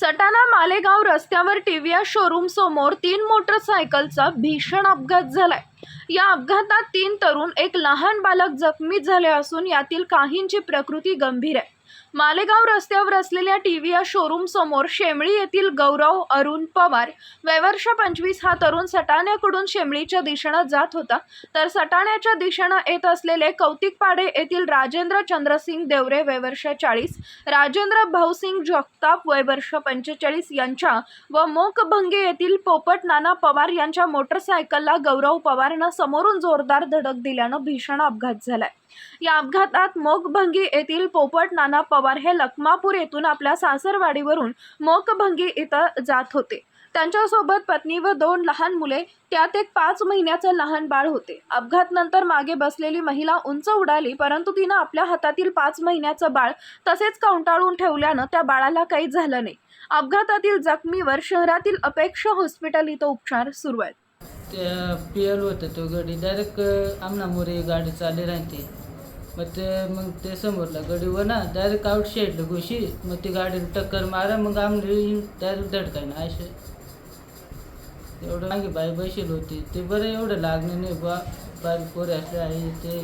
सटाणा मालेगाव रस्त्यावर TVS showroom समोर तीन मोटरसायकलचा भीषण अपघात झालाय. या अपघातात तीन तरुण एक लहान बालक जखमी झाले असून यातील काहींची प्रकृती गंभीर आहे. मालेगाव रस्त्यावर असलेल्या टी व्ही शोरूम समोर शेमळी येथील गौरव अरुण पवार वयवर्ष पंचवीस हा तरुण सटाण्याकडून शेमळीच्या दिशेनं जात होता. तर सटाण्याच्या दिशेनं येत असलेले कौतिक पाडे येथील राजेंद्र चंद्रसिंग देवरे वयवर्ष चाळीस राजेंद्र भाऊसिंग जगताप वयवर्ष पंचेचाळीस यांच्या व मोकभंगे येथील पोपट नाना पवार यांच्या मोटरसायकलला गौरव पवारनं समोरून जोरदार धडक दिल्यानं भीषण अपघात झालाय. या अपघातात मोकभंगी येथील पोपट नाना पवार हे लखमापूर येथून आपल्या सासरवाडीवरून मोकभंगी इथं जात होते. त्यांच्यासोबत पत्नी व दोन लहान मुले त्यात एक पाच महिन्याचं लहान बाळ होते. अपघात नंतर मागे बसलेली महिला उंच उडाली परंतु तिनं आपल्या हातातील पाच महिन्याचं बाळ तसेच कंटाळून ठेवल्यानं त्या बाळाला काही झालं नाही. अपघातातील जखमीवर शहरातील अपेक्षा हॉस्पिटल इथं उपचार सुरू आहेत. त्या पियल होतं तो गाडी. डायरेक्ट आमनामुळे गाडी चालली राहते. मग ते मग ते समोरला गडी ना डायरेक्ट आउट शेडलं घुशी मग ती गाडी टक्कर मारा मग आमने डायरेक्ट धडकाय ना असे एवढं मागे बाई बसेल होती. ते बरं एवढं लागलं नाही बा बाई पोरे असले आहे ते.